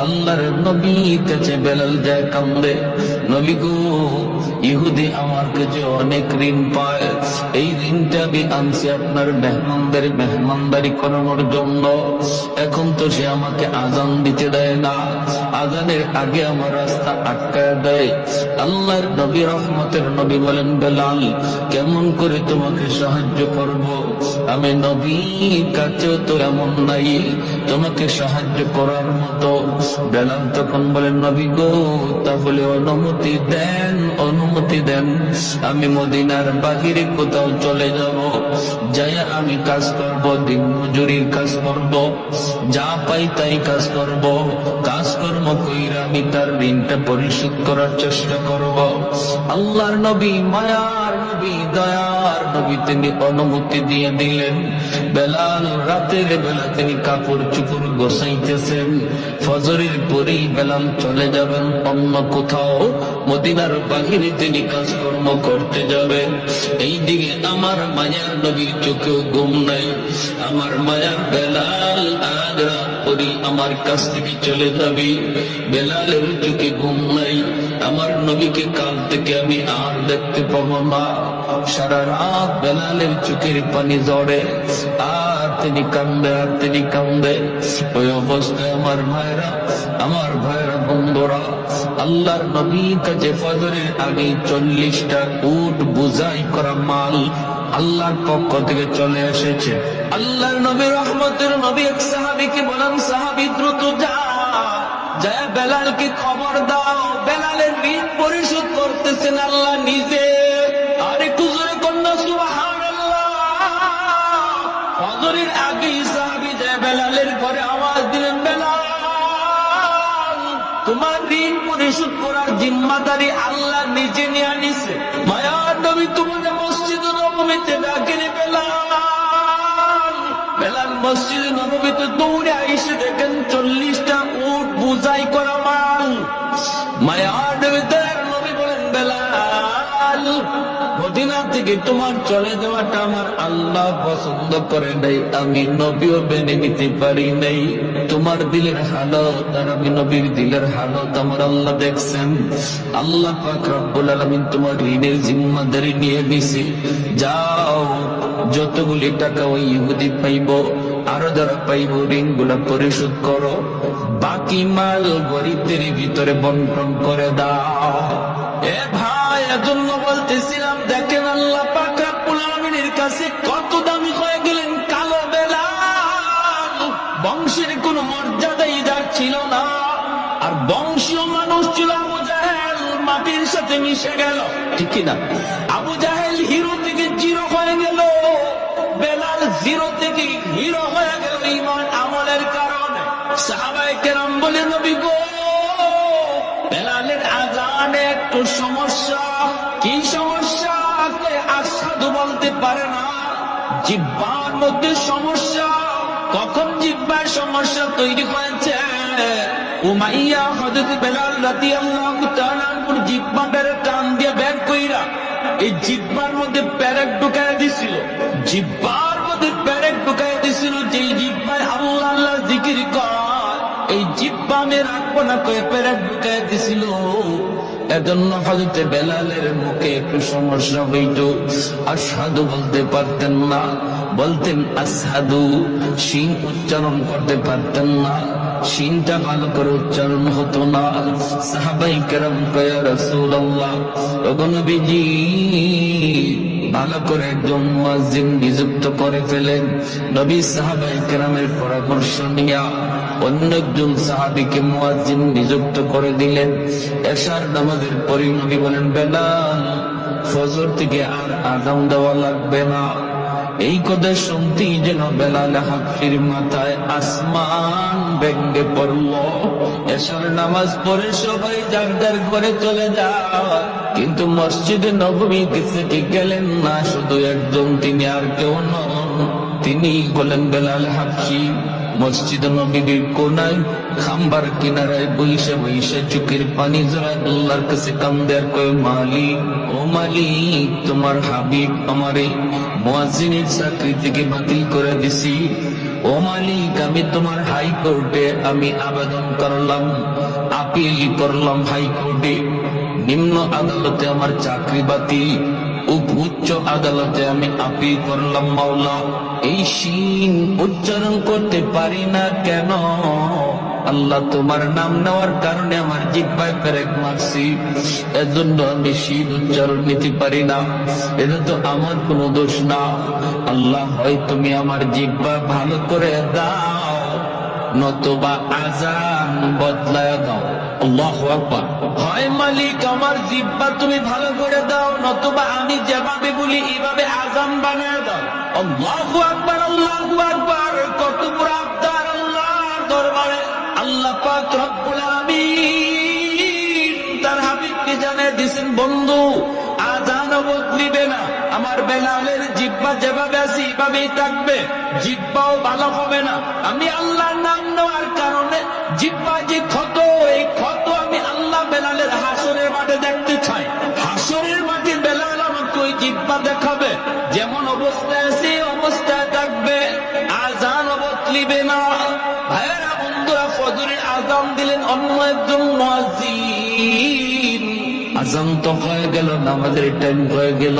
আল্লাহর নবীর কাছে বেলাল যায় কান্দে নবী গো ইহুদি আমার কাছে অনেক ঋণ পায়, এই ঋণটা আমি আনছি আপনার মেহমানদের, মেহমানদারি করানোর জন্য। এখন তো সে আমাকে আজান দিতে দেয় না। আজানের আগে আমার রাস্তা আটকায় দেয়। আল্লাহর নবী, রহমতের নবী বলেন, বেলাল, কেমন করে তোমাকে সাহায্য করব? আমি নবী কাছেও তো এমন নাই, তোমাকে সাহায্য করার মতো। বেলাল তখন বলেন নবী গো তাহলে অনুমতি দেন, অনুমতি দেন। আমি মদিনার বাহিরে কোথাও চলে যাব। যাই আমি কাজ করব, দিন মজুরির কাজ করব। যা পাই তাই কাজ করব। কাজ কর্ম কইরা আমি তার ঋণটা পরিশোধ করার চেষ্টা করব। আল্লাহর নবী মায়ার নবী দয়ার নবী তিনি অনুমতি দিয়ে দিলেন। বেলাল রাতের বেলা তিনি কাপড় চুপুর গোসাইতেছেন। ফজরের পরেই বেলাল চলে যাবেন অন্য কোথাও। মদিনার বাহিরে তিনি কাজকর্ম করতে যাবেন। এই দিকে আমার মায়ার নবীর চোখেও ঘুম নাই। আমার মায়ার বেলাল আজ রাত করি আমার কাছ থেকে চলে যাবি। বেলালের চোখে ঘুম নাই। আমার নবীকে কাল থেকে আমি আর দেখতে পাবো না। সারা রাত বেলালের চোখের পানি জড়ে আর তিনি কান্দে, আর তিনি কান্দে। ওই অবস্থায় আমার ভাইরা আমার ভাইরা বন্ধুরা, আল্লাহর নবীর কাছে ফজরের আগে চল্লিশটা উট বুঝাই করা মাল। আল্লাহর পক্ষ থেকে চলে এসেছে। আল্লাহর নবী রহমতের নবী এক সাহাবিকে বলেন, সাহাবি, দ্রুত যা। যায় বেলালকে খবর দাও। বেলালের ঋণ পরিশোধ করতেছেন আল্লাহ নিজে। আরে ফজরের আগেই সাহাবি যায় বেলালের ঘরে আওয়াজ দিলেন, বেলাল, তোমার ঋণ পরিশোধ করার জিম্মাদারি আল্লাহ নিজে নিয়ে নিছে মায়ার নবী তোমাকে মসজিদ নবমীতে ডাকেনি বেলাল বেলাল মসজিদ নবমীতে দৌড়ে এসে দেখেন চল্লিশটা উট বুঝাই করা মদিনা থেকে তোমার চলে যাওয়াটা আমার আল্লাহ পছন্দ করে নাই। আমি নবীও মেনে নিতে পারি নাই। তোমার দিলের হালত আর আমি নবীর দিলের হালত আমার আল্লাহ দেখছেন। আল্লাহ পাক রব্বুল আলামিন তোমার ঋণের জিম্মাদারি নিয়ে নিছে। যাও, যতগুলি টাকা ওই ইহুদি পাইব, আরও যারা পাইব ঋণগুলা পরিশোধ করো। বাকি মাল গরিবদের ভিতরে বন্টন করে দাও। এ ভাই এজন্য বলতেছিলাম, দেখেন আল্লাহ পাক রব্বুল কাছে কত দামি হয়ে গেলেন, কালো বেলা বংশের কোনো মর্যাদাই যার ছিল না। আর বংশীয় মানুষ ছিল আবু জাহেল, মাটির সাথে মিশে গেল। ঠিক না আবু জাহেল হিরো একটু সমস্যা, কি সমস্যা? আসাদু বলতে পারে না। জিব্বার মধ্যে সমস্যা, কখন জিব্বার সমস্যা তৈরি হয়েছে? উমাইয়া হজরত বেলাল রাতি আল্লাহ জিব্বাটার টান দিয়ে বের কইরা এই জিব্বার মধ্যে প্যারেক ঢুকায় দিছিল। জিব্বার মধ্যে প্যারেক ঢুকায় দিছিল যে জিব্বায় আল্লাহ আল্লাহ জিকির কর। এই জিব্বা আমি রাখব না কয়ে প্যারেক ঢুকায় দিছিল। এজন্য হজরতে বেলালের মুখে একটু সমস্যা হইত। আসাদু বলতে পারতেন না। বলতেন আসাদু সিং উচ্চারণ করতে পারতেন না। সিনটা ভালো করে উচ্চারণ হতো না। সাহাবাই কেরম কয়া ভালো করে একজন নিযুক্ত করে ফেলেন। নবী সাহাবাই কেরামের পরামর্শ নিয়া অন্য একজন সাহাবিকে মুয়াজ্জিন নিযুক্ত করে দিলেন। এশার নামাজের পরে নবী বলেন বেলাল ফজর থেকে আর আগাম দেওয়া লাগবে না। এই কথা শুনতেই যেন বেলাল হাফির মাথায় আসমান ব্যঙ্গে পড়ল। এসব নামাজ পড়ে সবাই যার ঘরে চলে যায়। কিন্তু মসজিদে নবমী ঠিক গেলেন না, শুধু একজন, তিনি আর কেউ নন। তিনি বলেন, বেলাল হাফসি মসজিদ নবীর কোনায় খাম্বার কিনারায় বইসে বইসে চুকের পানি জড়ায় আল্লাহর কাছে কান্দে আর কয়, মালিক, ও মালিক, তোমার হাবিব আমারে মুয়াজ্জিনের চাকরি থেকে বাতিল করে দিছি। ও মালিক, আমি তোমার হাইকোর্টে আমি আবেদন করলাম, আপিল করলাম হাইকোর্টে। নিম্ন আদালতে আমার চাকরি বাতিল। উচ্চ আদালতে আমি আপিল করলাম মাওলা। এই সিন উচ্চারণ করতে পারি না কেন? আল্লাহ তোমার নাম নেওয়ার কারণে আমার জিব্বায় পেরেক মারছি এজন্য আমি শীত উচ্চারণ নিতে পারি না। এটা তো আমার কোনো দোষ না। আল্লাহ হয় তুমি আমার জিব্বা ভালো করে দাও, নতুবা আজান বদলায় দাও। তুমি ভালো করে দাও, নতুবা আমি যেভাবে বলি দাও। কত দরবারে। আল্লাহ তার হাবিবকে বন্ধু, আজান বদলিবে না। আমার বেলালের জিব্বা যেভাবে আছে এইভাবেই থাকবে। জিব্বাও ভালো হবে না। আমি আল্লাহর নাম নেওয়ার কারণে জিব্বা যে ক্ষত, এই ক্ষত আমি আল্লাহ বেলালের হাসরের মাঠে দেখতে চাই। হাসরের মাঠে বেলাল আমাকে ওই জিব্বা দেখাবে। যেমন অবস্থায় আছে অবস্থায় থাকবে। আজান বদলিবে না। ভাইয়েরা, বন্ধুরা, ফজরের আজান দিলেন অন্য একজন মুয়াজ্জিন। আজান তো হয়ে গেল নামাজের টাইম হয়ে গেল।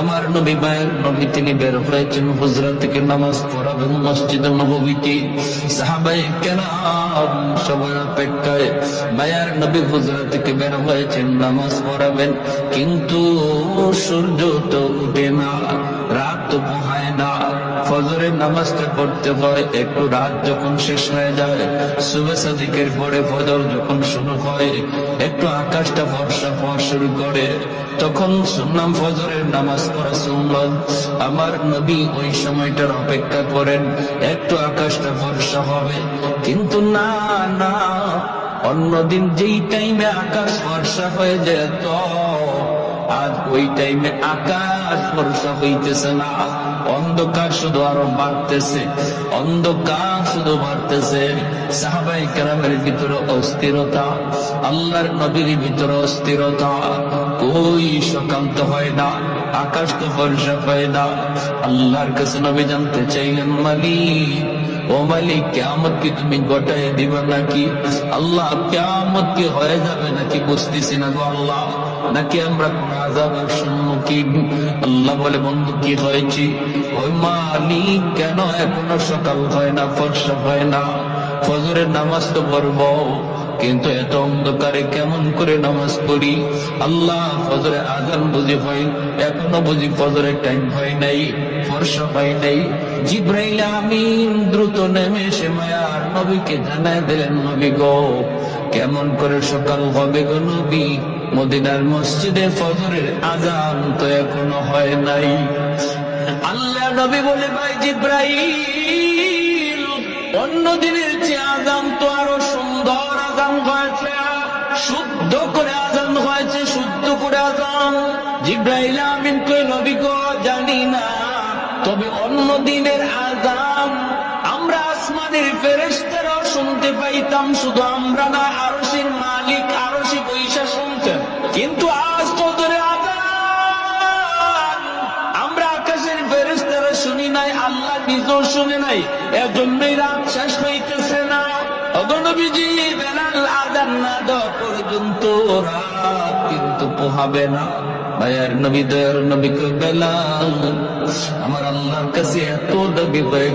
আমার নবী মায়ের নবী তিনি বের হয়েছেন হুজরা থেকে নামাজ পড়াবেন মসজিদ নবীতে সাহাবাই কেন সবার অপেক্ষায়, মায়ার নবী হুজরা থেকে বের হয়েছেন, নামাজ পড়াবেন। কিন্তু সূর্য তো উঠে না, রাত তো পোহায় না। ফজরের নামাজটা পড়তে হয়, একটু রাত যখন শেষ হয়ে যায় সুবে সাদিকের পরে ফজর যখন শুরু হয়, একটু আকাশটা ফর্সা হওয়া শুরু করে, তখন শুনলাম ফজরের নামাজ পড়া শুনলাম আমার নবী ওই সময়টার অপেক্ষা করেন, একটু আকাশটা ফর্সা হবে। কিন্তু না না, অন্যদিন যেই টাইমে আকাশ ফর্সা হয়ে যেত আজ ওই টাইমে আকাশ বর্ষা হইতেছে না। অন্ধকার শুধু আরও বাড়তেছে। অন্ধকার শুধু বাড়তেছে। সাহাবাই কালামের ভিতরে অস্থিরতা, আল্লাহর নবীর ভিতরে অস্থিরতা। কই সকাল তো হয় না, আকাশ তো বর্ষা হয় না। আল্লাহর কাছে নবী জানতে চাইলেন, মালিক ও মালিক কি তুমি নাকি? আল্লাহ কি হয়ে যাবে নাকি বুঝতেছি না আল্লাহ। নাকি আমরা আল্লাহ বলে কি হয়েছি? কেন এখনও সকাল হয় না, ফর্সা হয় না? ফজরের নামাজ তো পড়ব। কিন্তু এত অন্ধকারে কেমন করে নামাজ পড়ি? আল্লাহ ফজরে আজান বুঝি হয়, এখনও বুঝি ফজরের টাইম হয় নাই, ফর্সা হয় নাই। জিব্রাইল আমিন দ্রুত নেমে এসে মায়ার নবীকে জানায় দিলেন, নবী গো, কেমন করে সকাল হবে গো নবী? মদিনার মসজিদে ফজরের আজান তো এখনও হয় নাই। আল্লাহ নবী বলে, ভাই জিব্রাইল, অন্য দিনের চেয়ে আজান তো আরও সুন্দর আজান হয়েছে, শুদ্ধ করে আজান হয়েছে, শুদ্ধ করে আজান। জিব্রাইল আমিন কই নবী গো, জানি না, তবে অন্য দিনের আজান আমরা আসমানের শুনতে পাইতাম, শুধু আমরা না মালিক বৈশা শুনতেন। কিন্তু আজ তো ধরে আমরা আকাশের শুনি নাই, আল্লাহ নিজেও শুনে নাই, এজন্যই রাত শেষ হইতেছে। কিন্তু পোহাবে না। ভাইয়ার নবী দয়ার নবী বেলাল আমার আল্লাহর কাছে এত দাবি হয়ে